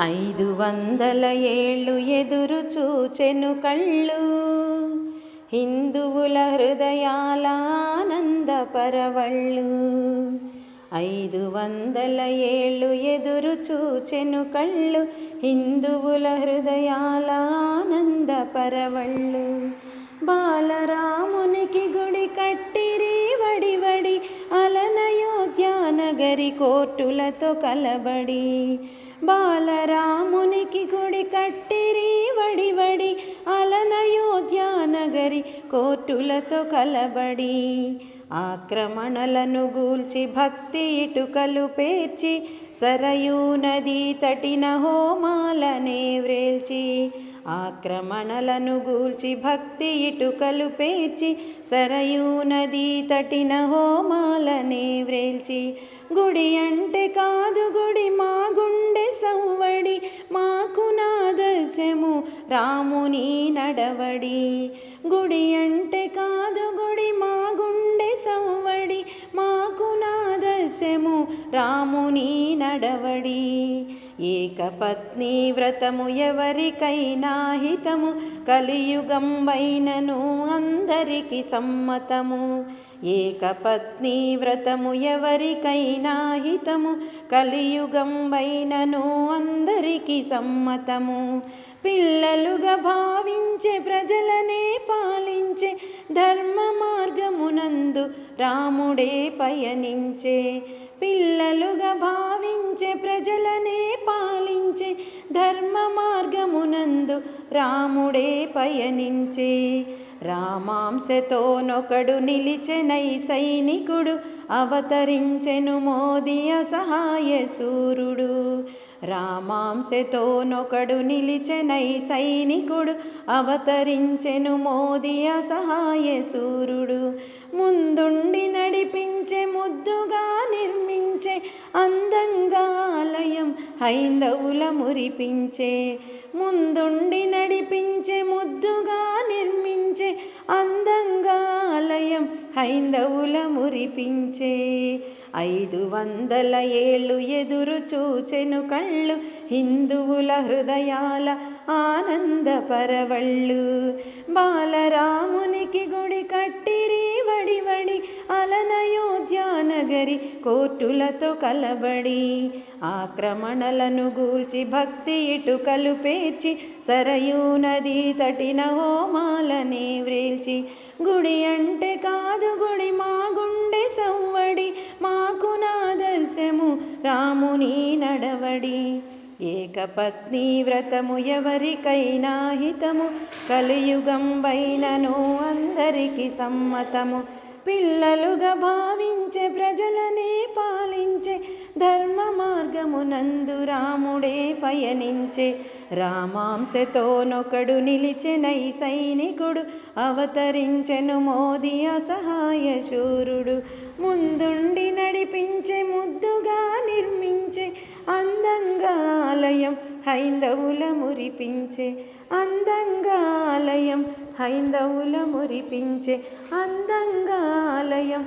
ఐదు వందల ఏళ్ళు ఎదురు చూచెను కళ్ళు. హిందువుల హృదయాల ఆనంద పరవళ్ళు. ఐదు వందల ఏళ్ళు ఎదురు చూచెను కళ్ళు. హిందువుల హృదయాల ఆనంద పరవళ్ళు. బాలరామునికి గుడి కట్టిరి వడివడి. అలనయోధ్యానగరి కోర్టులతో కలబడి. బాలరామునికి గుడి కట్టిరి వడి వడి అలనయోధ్యానగరి కోర్టులతో కలబడి. ఆక్రమణలను గూల్చి భక్తి ఇటుకలు పేర్చి సరయూ నదీ తటిన హోమాలనే వ్రేల్చి ఆక్రమణలను గూల్చి భక్తి ఇటుకలు పేర్చి సరయూ నదీ తటిన హోమాలనే వ్రేల్చి గుడి అంటే కాదు గుడి మా గుండె సవ్వడి మాకు నాదర్శము రాముని నడవడి. గుడి అంటే కాదు గుడి మా గుండె సవ్వడి మాకు నాదర్శము రాముని నడవడి. ఏకపత్ని వ్రతము ఎవరికైనా హితము కలియుగం వైనను అందరికి సమ్మతము. ఏకపత్ని వ్రతము ఎవరికైనా హితము కలియుగం వైనను అందరికి సమ్మతము. పిల్లలుగా భావించే ప్రజలనే పాలించే ధర్మ మార్గమునందు రాముడే పయనించే. పిల్లలుగా ధర్మ మార్గమునందు రాముడే పయనించే. రామాంశతోనొకడు నిలిచెనై సైనికుడు అవతరించెను మోదీ అసహాయ సూర్యుడు రామాంశతోనొకడు నిలిచెనై సైనికుడు అవతరించెను మోదీ అసహాయ సూరుడు. ముందుండి నడిపించే ముద్దుగా నిర్మించే అందంగా హైందవుల మురిపించే ముందుండి నడిపించే ముద్దుగా నిర్మించే అందంగా ఆలయం హైందవుల మురిపించే. ఐదు వందల ఏళ్ళు ఎదురు చూచెను కళ్ళు హిందువుల హృదయాల ఆనంద పరవళ్ళు బాలరామునికి గుడి కట్టిరి నగరి కోర్టులతో కలబడి ఆక్రమణలను గూల్చి భక్తి ఇటుకలు పేర్చి సరయూ నది తటిన హోమాలని వ్రీల్చి గుడి అంటే కాదు గుడి మా గుండె సవ్వడి మాకు నాదర్శము రాముని నడవడి. ఏకపత్ని వ్రతము ఎవరికైనా హితము కలియుగం వైనను అందరికి సమ్మతము. పిల్లలుగా భావించే ప్రజలనే పాలించే ధర్మ మార్గమునందు రాముడే పయనించే రామాంశతోనొకడు నిలిచెనై సైనికుడు అవతరించెను మోదీ అసహాయ శూరుడు. ముందుండి నడిపించే హైందవుల మురిపించే అందంగాలయం హైందవుల మురిపించే అందంగాలయం